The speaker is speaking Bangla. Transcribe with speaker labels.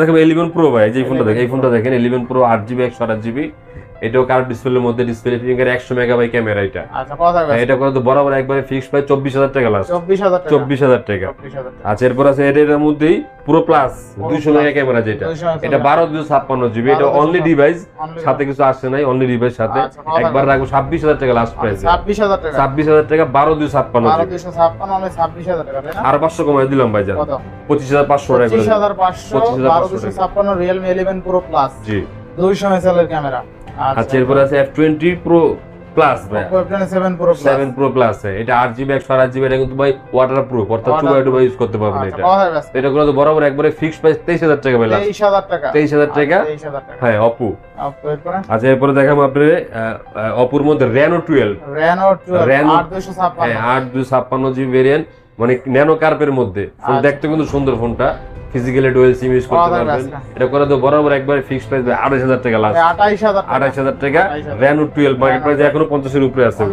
Speaker 1: দেখেন ইলেভেন প্রো ভাই, যে ফোনটা দেখেন, এই ফোনটা দেখেন ইলেভেন প্রো আট জিবি একশো আট জিবি এটাও কার্ভ ডিসপ্লের মধ্যে ডিসপ্লে ফিঙ্গার একশো মেগাবাই ক্যামেরা এটা।
Speaker 2: আচ্ছা কথা
Speaker 1: হ্যাঁ, এটা করে তো বরাবর একবারে ফিক্স প্রায় চব্বিশ হাজার টাকা লাস্ট
Speaker 2: চব্বিশ হাজার টাকা।
Speaker 1: আচ্ছা এরপর আছে এটা এটার মধ্যেই পুরো প্লাস দুইশো মেগা ক্যামেরা যেটা। এটা বারো দুশো ছাপ্পান্ন জিবি এটা অনলি ডিভাইস সাথে কিছু আসছে নাই অনলি ডিভাইস সাথে।
Speaker 2: আচ্ছা,
Speaker 1: একবার রাখব ছাব্বিশ হাজার টাকা লাস্ট প্রাইস
Speaker 2: ছাব্বিশ হাজার টাকা।
Speaker 1: ছাব্বিশ হাজার টাকা বারো
Speaker 2: দুশো ছাপ্পান্ন
Speaker 1: আর পাঁচশো কমাই দিলাম ভাই যান
Speaker 2: কত?
Speaker 1: পঁচিশ হাজার পাঁচশো টাকা
Speaker 2: পঁচিশ। হাজার পাঁচশো
Speaker 1: 25,500
Speaker 2: বারো দুশো ছাপ্পান্ন Realme eleven pro plus
Speaker 1: G.
Speaker 2: দুইশো মেসালের ক্যামেরা
Speaker 1: আচ্ছা এরপর আছে এফ টোয়েন্টি প্রো প্লাস ভাই।
Speaker 2: Seven pro plus
Speaker 1: seven pro plus এটা আট জিবি একশো আট জিবি এটা কিন্তু ভাই ওয়াটার প্রুফ অর্থাৎ চুবা
Speaker 2: Waterproof।
Speaker 1: ইউজ করতে পারবেন
Speaker 2: আচ্ছা
Speaker 1: এটা এটা করে তো বরাবর একবারে ফিক্স প্রাইস তেইশ হাজার টাকা ভাই last।
Speaker 2: তেইশ হাজার টাকা।
Speaker 1: 23,000 টাকা?
Speaker 2: তেইশ হাজার টাকা।
Speaker 1: হ্যাঁ অপু
Speaker 2: আচ্ছা, এরপরে?
Speaker 1: আচ্ছা দেখাবো আপনার অপুর মধ্যে Reno twelve
Speaker 2: Reno twelve
Speaker 1: Reno-
Speaker 2: আট দুশো ছাপ্পান্ন।
Speaker 1: হ্যাঁ আট দুই ছাপ্পান্ন জিবি ভেরিয়েন্ট মানে ন্যানো কার্পের মধ্যে। ফোন
Speaker 2: আচ্ছা।
Speaker 1: দেখতে কিন্তু সুন্দর ফোনটা ফিজিক্যালি ডুয়েল সিম ইউজ করতে পারবেন। এটা করে তো বরাবর একবার ফিক্সড প্রাইস আঠাশ হাজার টাকা লাস্ট
Speaker 2: আঠাইশ হাজার টাকা।
Speaker 1: আঠাশ হাজার টাকা র্যানো টুয়েলভ মার্কেট প্রাইস এখনও পঞ্চাশের উপরে আছে।